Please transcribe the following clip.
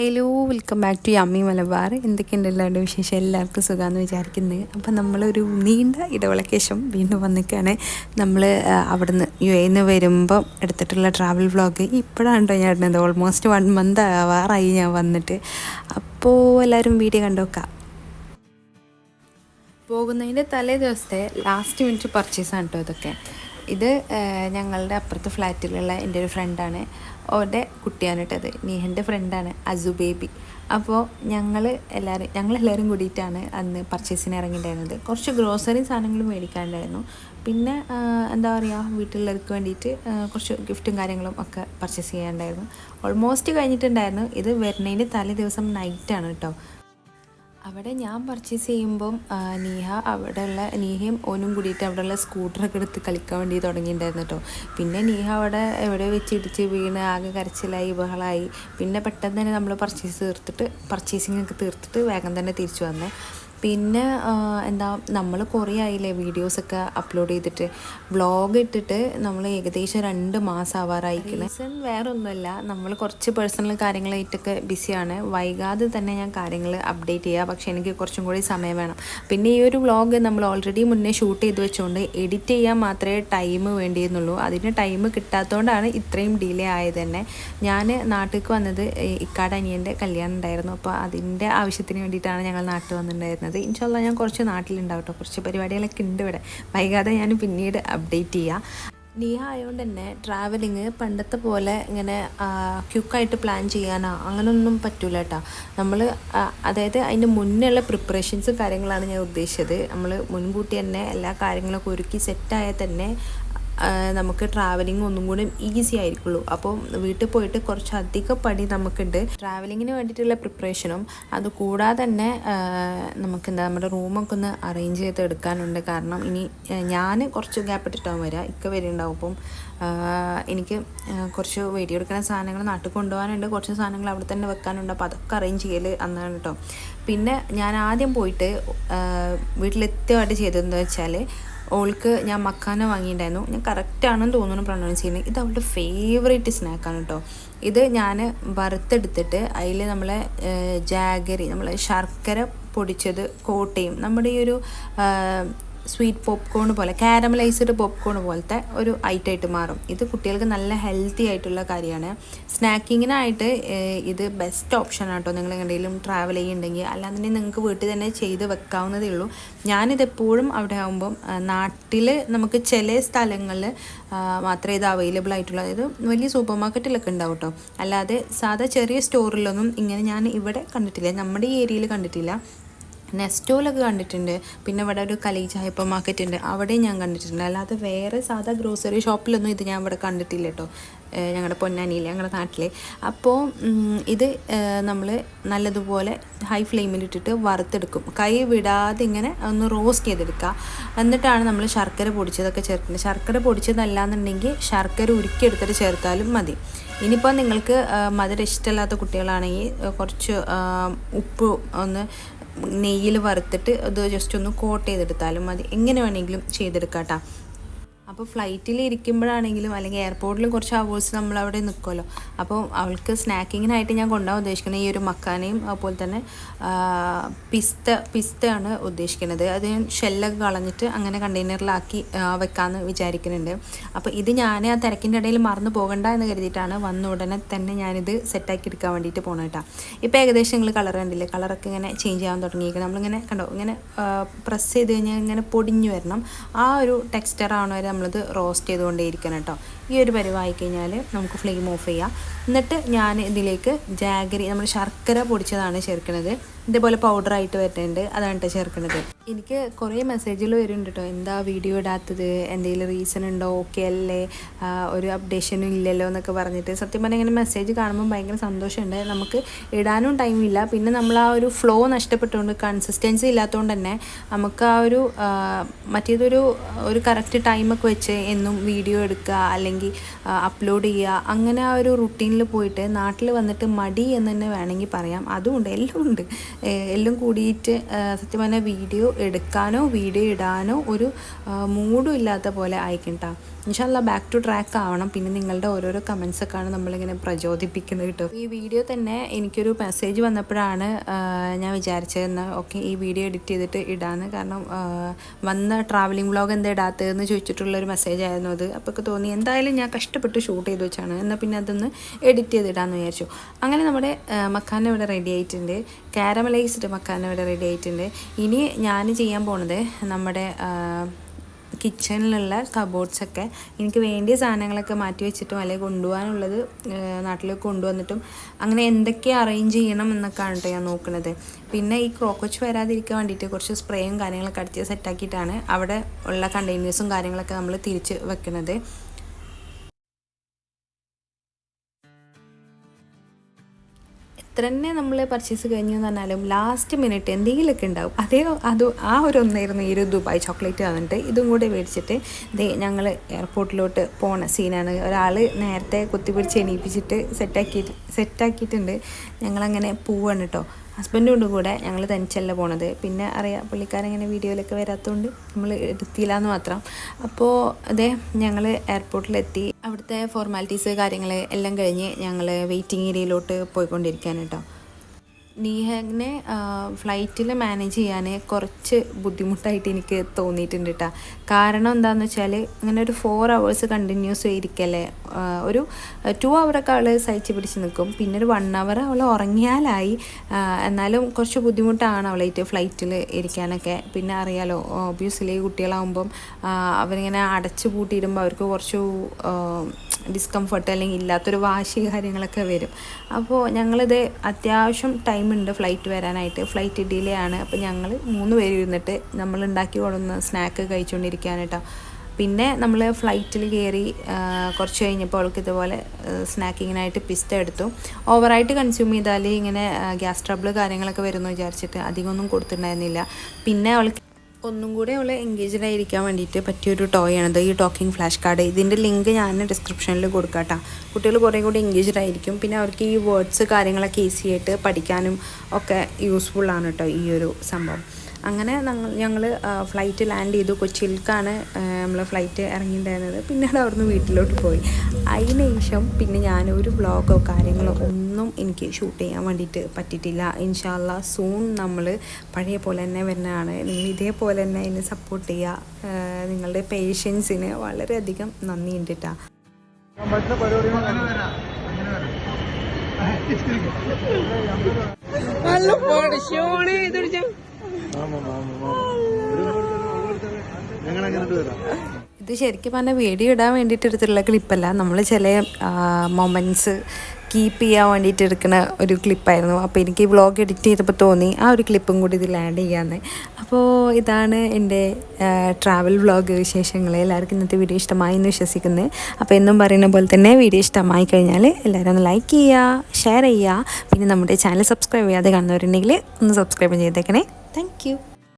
Hello welcome back to yummy Malabar എന്തൊക്കെയുണ്ട് എല്ലാവരുടെ വിശേഷം? എല്ലാവർക്കും സുഖമെന്ന് വിചാരിക്കുന്നത് അപ്പം നമ്മളൊരു നീണ്ട ഇടവേളയ്ക്ക് ശേഷം വീണ്ടും വന്നിക്കാണ് നമ്മൾ അവിടുന്ന് യു എന്ന് വരുമ്പം എടുത്തിട്ടുള്ള ട്രാവൽ വ്ളോഗ് ഇപ്പോഴാണ് ഞാൻ ഇടുന്നത്. ഓൾമോസ്റ്റ് വൺ മന്ത് ആവാറായി ഞാൻ വന്നിട്ട്. അപ്പോൾ എല്ലാവരും വീഡിയോ കണ്ടോക്കാം പോകുന്നതിന്റെ തലേ ദിവസത്തെ ലാസ്റ്റ് മിനിറ്റ് പർച്ചേസാണ് കേട്ടോ ഇതൊക്കെ. ഇത് ഞങ്ങളുടെ അപ്പുറത്തെ ഫ്ലാറ്റിലുള്ള എന്റെ ഒരു ഫ്രണ്ടാണ് ഓന്റെ കുട്ടിയാണ് കേട്ടത് നീഹന്റെ ഫ്രണ്ടാണ് അസു ബേബി അപ്പോൾ ഞങ്ങൾ എല്ലാവരും ഞങ്ങളെല്ലാവരും കൂടിയിട്ടാണ് അന്ന് പർച്ചേസിന് ഇറങ്ങിയിട്ടുണ്ടായിരുന്നത്. കുറച്ച് ഗ്രോസറി സാധനങ്ങൾ മേടിക്കാനുണ്ടായിരുന്നു. പിന്നെ എന്താ പറയുക വീട്ടിലുള്ളവർക്ക് വേണ്ടിയിട്ട് കുറച്ച് ഗിഫ്റ്റും കാര്യങ്ങളും ഒക്കെ പർച്ചേസ് ചെയ്യാനുണ്ടായിരുന്നു. ഓൾമോസ്റ്റ് കഴിഞ്ഞിട്ടുണ്ടായിരുന്നു. ഇത് വരുന്നതിന്റെ തലേ ദിവസം നൈറ്റാണ് കേട്ടോ. അവിടെ ഞാൻ പർച്ചേസ് ചെയ്യുമ്പം നീഹ അവിടെയുള്ള നീഹയും ഓനും കൂടിയിട്ട് അവിടെയുള്ള സ്കൂട്ടറൊക്കെ എടുത്ത് കളിക്കാൻ വേണ്ടി തുടങ്ങിയിട്ടുണ്ടായിരുന്നു കേട്ടോ പിന്നെ നീഹ അവിടെ എവിടെ വെച്ച് ഇടിച്ച് വീണ് ആകെ കരച്ചിലായി ബഹളായി. പിന്നെ പെട്ടെന്ന് തന്നെ നമ്മൾ പർച്ചേസ് തീർത്തിട്ട് പർച്ചേസിംഗ് ഒക്കെ തീർത്തിട്ട് വേഗം തന്നെ തിരിച്ചു വന്നേ. പിന്നെ എന്താ നമ്മൾ കുറേ ആയില്ലേ വീഡിയോസൊക്കെ അപ്ലോഡ് ചെയ്തിട്ട്. വ്ളോഗ് ഇട്ടിട്ട് നമ്മൾ ഏകദേശം രണ്ട് മാസം ആവാറായിരിക്കുന്നത് റീസൺ വേറെ ഒന്നുമല്ല നമ്മൾ കുറച്ച് പേഴ്സണൽ കാര്യങ്ങളായിട്ടൊക്കെ ബിസിയാണ് വൈകാതെ തന്നെ ഞാൻ കാര്യങ്ങൾ അപ്ഡേറ്റ് ചെയ്യുക പക്ഷേ എനിക്ക് കുറച്ചും കൂടി സമയം വേണം. പിന്നെ ഈ ഒരു വ്ളോഗ് നമ്മൾ ഓൾറെഡി മുന്നേ ഷൂട്ട് ചെയ്ത് വെച്ചുകൊണ്ട് എഡിറ്റ് ചെയ്യാൻ മാത്രമേ ടൈം വേണ്ടിയെന്നുള്ളൂ അതിന് ടൈം കിട്ടാത്തതുകൊണ്ടാണ് ഇത്രയും ഡിലേ ആയത് തന്നെ. ഞാൻ നാട്ടിലേക്ക് വന്നത് ഇക്കാട് അനിയന്റെ കല്യാണം ഉണ്ടായിരുന്നു. അപ്പോൾ അതിന്റെ ആവശ്യത്തിന് വേണ്ടിയിട്ടാണ് ഞങ്ങൾ നാട്ടിൽ വന്നിട്ടുണ്ടായിരുന്നത്. പറയുന്നത് ഇൻഷാല്ല ഞാൻ കുറച്ച് നാട്ടിലുണ്ടാവും കേട്ടോ കുറച്ച് പരിപാടികളൊക്കെ ഉണ്ട് ഇവിടെ. വൈകാതെ ഞാൻ പിന്നീട് അപ്ഡേറ്റ് ചെയ്യാം. നീഹ ആയതുകൊണ്ട് തന്നെ ട്രാവലിങ് പണ്ടത്തെ പോലെ ഇങ്ങനെ ക്യുക്കായിട്ട് പ്ലാൻ ചെയ്യാനോ അങ്ങനെയൊന്നും പറ്റൂല കേട്ടോ നമ്മൾ അതായത് അതിന്റെ മുന്നേയുള്ള പ്രിപ്പറേഷൻസും കാര്യങ്ങളാണ് ഞാൻ ഉദ്ദേശിച്ചത്. നമ്മൾ മുൻകൂട്ടി തന്നെ എല്ലാ കാര്യങ്ങളൊക്കെ ഒരുക്കി സെറ്റായാൽ തന്നെ നമുക്ക് ട്രാവലിംഗ് ഒന്നും കൂടി ഈസി ആയിരിക്കുള്ളൂ. അപ്പോൾ വീട്ടിൽ പോയിട്ട് കുറച്ച് അധികം പണി നമുക്കുണ്ട്. ട്രാവലിങ്ങിന് വേണ്ടിയിട്ടുള്ള പ്രിപ്പറേഷനും അത് കൂടാതെ തന്നെ നമുക്ക് എന്താ നമ്മുടെ റൂമൊക്കെ ഒന്ന് അറേഞ്ച് ചെയ്ത് എടുക്കാനുണ്ട്. കാരണം ഇനി ഞാൻ കുറച്ച് ഗ്യാപ്പ് ഇട്ടിട്ടാവും വരിക ഇക്ക വരുന്നുണ്ടാവും അപ്പം എനിക്ക് കുറച്ച് വീഡിയോ എടുക്കുന്ന സാധനങ്ങൾ നാട്ടിൽ കൊണ്ടുപോകാനുണ്ട്. കുറച്ച് സാധനങ്ങൾ അവിടെ തന്നെ വെക്കാനുണ്ട്. അപ്പോൾ അതൊക്കെ അറേഞ്ച് ചെയ്യൽ അന്നാണ് കേട്ടോ പിന്നെ ഞാൻ ആദ്യം പോയിട്ട് വീട്ടിലെത്തിയതായിട്ട് ചെയ്തതെന്ന് വെച്ചാൽ ഓൾക്ക് ഞാൻ മക്കാന വാങ്ങിയിട്ടുണ്ടായിരുന്നു. ഞാൻ കറക്റ്റാണെന്ന് തോന്നുന്നു പ്രൊണൗൺസ് ചെയ്യുന്നത്. ഇത് അവളുടെ ഫേവറേറ്റ് സ്നാക്കാണ് കേട്ടോ ഇത് ഞാൻ വറുത്തെടുത്തിട്ട് അതിൽ നമ്മളെ ജാഗരി നമ്മളെ ശർക്കര പൊടിച്ചത് കോട്ടയും നമ്മുടെ ഈ ഒരു സ്വീറ്റ് പോപ്കോൺ പോലെ കാരമലൈസ്ഡ് പോപ്കോൺ പോലത്തെ ഒരു ഐറ്റമായിട്ട് മാറും. ഇത് കുട്ടികൾക്ക് നല്ല ഹെൽത്തി ആയിട്ടുള്ള കാര്യമാണ്. സ്നാക്കിങ്ങിനായിട്ട് ഇത് ബെസ്റ്റ് ഓപ്ഷൻ ആട്ടോ നിങ്ങൾ എങ്ങനെയും ട്രാവൽ ചെയ്യുന്നുണ്ടെങ്കിൽ അല്ലാന്നുണ്ടെങ്കിൽ നിങ്ങൾക്ക് വീട്ടിൽ തന്നെ ചെയ്ത് വെക്കാവുന്നതേ ഉള്ളൂ. ഞാനിതെപ്പോഴും അവിടെ ആകുമ്പം നാട്ടിൽ നമുക്ക് ചില സ്ഥലങ്ങളിൽ മാത്രമേ ഇത് അവൈലബിൾ ആയിട്ടുള്ളൂ. അതായത് വലിയ സൂപ്പർ മാർക്കറ്റിലൊക്കെ ഉണ്ടാവും കേട്ടോ. അല്ലാതെ സാധാ ചെറിയ സ്റ്റോറിലൊന്നും ഇങ്ങനെ ഞാൻ ഇവിടെ കണ്ടിട്ടില്ല. നമ്മുടെ ഈ ഏരിയയിൽ കണ്ടിട്ടില്ല. നെസ്റ്റോലൊക്കെ കണ്ടിട്ടുണ്ട്. പിന്നെ ഇവിടെ ഒരു കലീജ് ഹൈപ്പർ മാർക്കറ്റ് ഉണ്ട് അവിടെയും ഞാൻ കണ്ടിട്ടുണ്ട്. അല്ലാതെ വേറെ സാധാ ഗ്രോസറി ഷോപ്പിലൊന്നും ഇത് ഞാൻ ഇവിടെ കണ്ടിട്ടില്ല കേട്ടോ. ഞങ്ങളുടെ പൊന്നാനിയിൽ ഞങ്ങളുടെ നാട്ടിൽ അപ്പോൾ ഇത് നമ്മൾ നല്ലതുപോലെ ഹൈ ഫ്ലെയിമിലിട്ടിട്ട് വറുത്തെടുക്കും. കൈ വിടാതെ ഇങ്ങനെ ഒന്ന് റോസ്റ്റ് ചെയ്തെടുക്കുക എന്നിട്ടാണ് നമ്മൾ ശർക്കര പൊടിച്ചതൊക്കെ ചേർക്കുന്നത്. ശർക്കര പൊടിച്ചതല്ല എന്നുണ്ടെങ്കിൽ ശർക്കര ഉരുക്കിയെടുത്തിട്ട് ചേർത്താലും മതി. ഇനിയിപ്പോൾ നിങ്ങൾക്ക് മധുരം ഇഷ്ടമല്ലാത്ത കുട്ടികളാണെങ്കിൽ കുറച്ച് ഉപ്പ് ഒന്ന് നെയ്യിൽ വറുത്തിട്ട് അത് ജസ്റ്റ് ഒന്ന് കോട്ട് ചെയ്തെടുത്താലും മതി. എങ്ങനെ വേണമെങ്കിലും ചെയ്തെടുക്കാം കേട്ടോ അപ്പോൾ ഫ്ലൈറ്റിൽ ഇരിക്കുമ്പോഴാണെങ്കിലും അല്ലെങ്കിൽ എയർപോർട്ടിലും കുറച്ച് അവേഴ്സ് നമ്മൾ അവിടെ നിൽക്കുമല്ലോ അപ്പോൾ അവൾക്ക് സ്നാക്കിങ്ങിനായിട്ട് ഞാൻ കൊണ്ടുപോകാൻ ഉദ്ദേശിക്കുന്നത് ഈ ഒരു മക്കാനയും അതുപോലെ തന്നെ പിസ്ത പിസ്തയാണ് ഉദ്ദേശിക്കുന്നത്. അത് ഞാൻ ഷെല്ലൊക്കെ കളഞ്ഞിട്ട് അങ്ങനെ കണ്ടെയ്നറിലാക്കി വെക്കാമെന്ന് വിചാരിക്കുന്നുണ്ട്. അപ്പോൾ ഇത് ഞാൻ ആ തിരക്കിന്റെ ഇടയിൽ മറന്നു പോകണ്ട എന്ന് കരുതിയിട്ടാണ് വന്ന ഉടനെ തന്നെ ഞാനിത് സെറ്റാക്കി എടുക്കാൻ വേണ്ടിയിട്ട് പോകണം കേട്ടോ. ഇപ്പോൾ ഏകദേശം നിങ്ങൾ കളർ കണ്ടില്ലേ? കളറൊക്കെ ഇങ്ങനെ ചേഞ്ച് ചെയ്യാൻ തുടങ്ങിയിരിക്കുന്നത് നമ്മളിങ്ങനെ കണ്ടോ? ഇങ്ങനെ പ്രസ് ചെയ്ത് കഴിഞ്ഞാൽ ഇങ്ങനെ പൊടിഞ്ഞു വരണം. ആ ഒരു ടെക്സ്ചർ ആണോ വരെ നമ്മളത് റോസ്റ്റ് ചെയ്തുകൊണ്ടേയിരിക്കണം കേട്ടോ. ഈ ഒരു പരിവായി കഴിഞ്ഞാൽ നമുക്ക് ഫ്ലെയിം ഓഫ് ചെയ്യാം. എന്നിട്ട് ഞാൻ ഇതിലേക്ക് ജാഗരി നമ്മൾ ശർക്കര പൊടിച്ചതാണ് ചേർക്കുന്നത് ഇതേപോലെ പൗഡറായിട്ട് വരുന്നുണ്ട്. അതാണ് കേട്ടോ ചേർക്കുന്നത് എനിക്ക് കുറേ മെസ്സേജുകൾ വരുന്നുണ്ട് കേട്ടോ എന്താ വീഡിയോ ഇടാത്തത്? എന്തെങ്കിലും റീസൺ ഉണ്ടോ? ഓക്കെ അല്ലേ? ഒരു അപ്ഡേഷനും ഇല്ലല്ലോ എന്നൊക്കെ പറഞ്ഞിട്ട്. സത്യം പറഞ്ഞാൽ ഇങ്ങനെ മെസ്സേജ് കാണുമ്പോൾ ഭയങ്കര സന്തോഷമുണ്ട്. നമുക്ക് ഇടാനും ടൈമില്ല പിന്നെ നമ്മൾ ആ ഒരു ഫ്ലോ നഷ്ടപ്പെട്ടുകൊണ്ട് കൺസിസ്റ്റൻസി ഇല്ലാത്തതുകൊണ്ട് തന്നെ നമുക്ക് ആ ഒരു മറ്റേതൊരു ഒരു കറക്റ്റ് ടൈമൊക്കെ വെച്ച് എന്നും വീഡിയോ എടുക്കുക അല്ലെങ്കിൽ അപ്ലോഡ് ചെയ്യുക. അങ്ങനെ ആ ഒരു റുട്ടീനിൽ പോയിട്ട് നാട്ടിൽ വന്നിട്ട് മടി എന്ന് തന്നെ വേണമെങ്കിൽ പറയാം. അതുമുണ്ട് എല്ലാം ഉണ്ട്. എല്ലാം കൂടിയിട്ട് സത്യം പറഞ്ഞാൽ വീഡിയോ എടുക്കാനോ വീഡിയോ ഇടാനോ ഒരു മൂഡും ഇല്ലാത്ത പോലെ ആയിക്കണ്ട. ഇൻഷാല്ല ബാക്ക് ടു ട്രാക്ക് ആവണം. പിന്നെ നിങ്ങളുടെ ഓരോരോ കമൻസൊക്കെയാണ് നമ്മളിങ്ങനെ പ്രചോദിപ്പിക്കുന്നത് കേട്ടോ ഈ വീഡിയോ തന്നെ എനിക്കൊരു മെസ്സേജ് വന്നപ്പോഴാണ് ഞാൻ വിചാരിച്ചതെന്ന് ഓക്കെ ഈ വീഡിയോ എഡിറ്റ് ചെയ്തിട്ട് ഇടാന്ന്. കാരണം വന്ന ട്രാവലിംഗ് വ്ളോഗ് എന്താ ഇടാത്തതെന്ന് ചോദിച്ചിട്ടുള്ളൊരു മെസ്സേജ് ആയിരുന്നു അത്. അപ്പോൾ തോന്നി എന്തായാലും ഞാൻ കഷ്ടപ്പെട്ട് ഷൂട്ട് ചെയ്ത് വെച്ചാണ്. എന്നാൽ പിന്നെ അതൊന്ന് എഡിറ്റ് ചെയ്തിടാന്ന് വിചാരിച്ചു. അങ്ങനെ നമ്മുടെ മക്കാന ഇവിടെ റെഡി ആയിട്ടുണ്ട്. കാരമലൈസ്ഡ് മക്കാന ഇവിടെ റെഡി ആയിട്ടുണ്ട്. ഇനി ഞാൻ ചെയ്യാൻ പോണത് നമ്മുടെ കിച്ചണിലുള്ള കബോർഡ്സൊക്കെ എനിക്ക് വേണ്ടിയ സാധനങ്ങളൊക്കെ മാറ്റി വെച്ചിട്ടും അല്ലെങ്കിൽ കൊണ്ടുപോകാനുള്ളത് നാട്ടിലേക്ക് കൊണ്ടുവന്നിട്ടും അങ്ങനെ എന്തൊക്കെ അറേഞ്ച് ചെയ്യണം എന്നൊക്കെയാണ് ഞാൻ നോക്കുന്നത് പിന്നെ ഈ ക്രോക്കോച്ച് വരാതിരിക്കാൻ വേണ്ടിയിട്ട് കുറച്ച് സ്പ്രേയും കാര്യങ്ങളൊക്കെ അടിച്ച് സെറ്റാക്കിയിട്ടാണ് അവിടെ ഉള്ള കണ്ടെയ്നേഴ്സും കാര്യങ്ങളൊക്കെ നമ്മൾ തിരിച്ച് വെക്കുന്നത് തന്നെ നമ്മൾ പർച്ചേസ് കഴിഞ്ഞു എന്ന് പറഞ്ഞാലും ലാസ്റ്റ് മിനിറ്റ് എന്തെങ്കിലുമൊക്കെ ഉണ്ടാവും. അതേ അത് ആ ഒരു ഒന്നായിരുന്നു ഈ ഒരു ദുബായ് ചോക്ലേറ്റ് വന്നിട്ട്. ഇതും കൂടെ മേടിച്ചിട്ട് ദേ ഞങ്ങൾ എയർപോർട്ടിലോട്ട് പോണ സീനാണ് ഒരാൾ നേരത്തെ കുത്തിപ്പിടിച്ച് എണീപ്പിച്ചിട്ട് സെറ്റാക്കിയിട്ട് സെറ്റാക്കിയിട്ടുണ്ട് ഞങ്ങളങ്ങനെ പോവാണ് കേട്ടോ ഹസ്ബൻഡും ഉണ്ട് കൂടെ. ഞങ്ങൾ തനിച്ചല്ല പോണത്. പിന്നെ അറിയാം പുള്ളിക്കാരങ്ങനെ വീഡിയോയിലൊക്കെ വരാത്തതുകൊണ്ട് നമ്മൾ എടുത്തില്ല എന്ന് മാത്രം. അപ്പോൾ അതെ ഞങ്ങൾ എയർപോർട്ടിലെത്തി. അവിടുത്തെ ഫോർമാലിറ്റീസ് കാര്യങ്ങൾ എല്ലാം കഴിഞ്ഞ് ഞങ്ങൾ വെയിറ്റിംഗ് ഏരിയയിലോട്ട് പോയിക്കൊണ്ടിരിക്കാൻ കേട്ടോ. നീഹനെ ഫ്ലൈറ്റിൽ മാനേജ് ചെയ്യാൻ കുറച്ച് ബുദ്ധിമുട്ടായിട്ട് എനിക്ക് തോന്നിയിട്ടുണ്ട് കേട്ടോ കാരണം എന്താണെന്ന് വെച്ചാൽ ഇങ്ങനെ ഒരു ഫോർ അവേഴ്സ് കണ്ടിന്യൂസ് ഇരിക്കല്ലേ ഒരു ടു അവറൊക്കെ അവൾ സഹിച്ച് പിടിച്ച് നിൽക്കും പിന്നെ ഒരു വൺ അവർ അവൾ ഉറങ്ങിയാലായി. എന്നാലും കുറച്ച് ബുദ്ധിമുട്ടാണ് അവളായിട്ട് ഫ്ലൈറ്റിൽ ഇരിക്കാനൊക്കെ. പിന്നെ അറിയാലോ ഒബ്വിയസ്ലി കുട്ടികളാവുമ്പം അവരിങ്ങനെ അടച്ചു പൂട്ടിയിടുമ്പോൾ അവർക്ക് കുറച്ച് ഡിസ്കംഫർട്ട് അല്ലെങ്കിൽ ഇല്ലാത്തൊരു വാശി കാര്യങ്ങളൊക്കെ വരും. അപ്പോൾ ഞങ്ങളിത് അത്യാവശ്യം ടൈമുണ്ട് ഫ്ലൈറ്റ് വരാനായിട്ട്. ഫ്ലൈറ്റ് ഡിലേ ആണ്. അപ്പോൾ ഞങ്ങൾ മൂന്ന് പേര് ഇരുന്നിട്ട് നമ്മൾ ഉണ്ടാക്കി കൊടുന്ന സ്നാക്ക് കഴിച്ചുകൊണ്ടിരിക്കുകയാണ് കേട്ടോ പിന്നെ നമ്മൾ ഫ്ലൈറ്റിൽ കയറി കുറച്ച് കഴിഞ്ഞപ്പോൾ അവൾക്ക് ഇതുപോലെ സ്നാക്കിങ്ങിനായിട്ട് പിസ്ത എടുത്തു. ഓവറായിട്ട് കൺസ്യൂം ചെയ്താൽ ഇങ്ങനെ ഗ്യാസ് ട്രബിൾ കാര്യങ്ങളൊക്കെ വരുമെന്ന് വിചാരിച്ചിട്ട് അധികമൊന്നും കൊടുത്തിട്ടുണ്ടായിരുന്നില്ല. പിന്നെ അവൾക്ക് ഒന്നും കൂടെ ഉള്ള എൻഗേജ്ഡ് ആയിരിക്കാൻ വേണ്ടിയിട്ട് പറ്റിയൊരു ടോയ് ആണത് ഈ ടോക്കിംഗ് ഫ്ലാഷ് കാർഡ് ഇതിന്റെ ലിങ്ക് ഞാൻ ഡിസ്ക്രിപ്ഷനിൽ കൊടുക്കാട്ടോ. കുട്ടികൾ കുറേ കൂടി എൻഗേജ്ഡ് ആയിരിക്കും. പിന്നെ അവർക്ക് ഈ വേർഡ്സ് കാര്യങ്ങളൊക്കെ ഈസി ആയിട്ട് പഠിക്കാനും ഒക്കെ യൂസ്ഫുൾ ആണ് കേട്ടോ ഈ ഒരു സംഭവം. അങ്ങനെ ഞങ്ങൾ ഞങ്ങൾ ഫ്ലൈറ്റ് ലാൻഡ് ചെയ്തു. കൊച്ചിയിലേക്കാണ് നമ്മൾ ഫ്ലൈറ്റ് ഇറങ്ങിയിട്ടുണ്ടായിരുന്നത് പിന്നീട് അവിടുന്ന് വീട്ടിലോട്ട് പോയി. അതിന് ശേഷം പിന്നെ ഞാൻ ഒരു വ്ളോഗോ കാര്യങ്ങളോ ഒന്നും എനിക്ക് ഷൂട്ട് ചെയ്യാൻ വേണ്ടിയിട്ട് പറ്റിയിട്ടില്ല. ഇൻഷാല്ല സൂൺ നമ്മൾ പഴയ പോലെ തന്നെ വരുന്നതാണ്. നിങ്ങൾ ഇതേപോലെ തന്നെ എന്നെ സപ്പോർട്ട് ചെയ്യുക. നിങ്ങളുടെ പേഷ്യൻസിന് വളരെയധികം നന്ദിയുണ്ട് കേട്ടോ മറ്റേ പരിപാടി നല്ല ഇതൊടിച്ച ഞങ്ങൾ അങ്ങനെ വരാം ഇത് ശരിക്കും പറഞ്ഞാൽ വീഡിയോ ഇടാൻ വേണ്ടിയിട്ട് എടുത്തിട്ടുള്ള ക്ലിപ്പല്ല നമ്മൾ ചില മൊമെന്റ്സ് കീപ്പ് ചെയ്യാൻ വേണ്ടിയിട്ട് എടുക്കുന്ന ഒരു ക്ലിപ്പായിരുന്നു അപ്പോൾ എനിക്ക് വ്ളോഗ് എഡിറ്റ് ചെയ്തപ്പോൾ തോന്നി ആ ഒരു ക്ലിപ്പും കൂടി ഇതിൽ ആഡ് ചെയ്യാമെന്ന് അപ്പോൾ ഇതാണ് എന്റെ ട്രാവൽ വ്ളോഗ് വിശേഷങ്ങൾ എല്ലാവർക്കും ഇന്നത്തെ വീഡിയോ ഇഷ്ടമായി എന്ന് വിശ്വസിക്കുന്നത് അപ്പോൾ എന്നും പറയുന്ന പോലെ തന്നെ വീഡിയോ ഇഷ്ടമായി കഴിഞ്ഞാൽ എല്ലാവരും ഒന്ന് ലൈക്ക് ചെയ്യുക ഷെയർ ചെയ്യുക പിന്നെ നമ്മുടെ ചാനൽ സബ്സ്ക്രൈബ് ചെയ്യാതെ കാണുന്നവരുണ്ടെങ്കിൽ ഒന്ന് സബ്സ്ക്രൈബ് ചെയ്തേക്കണേ. താങ്ക്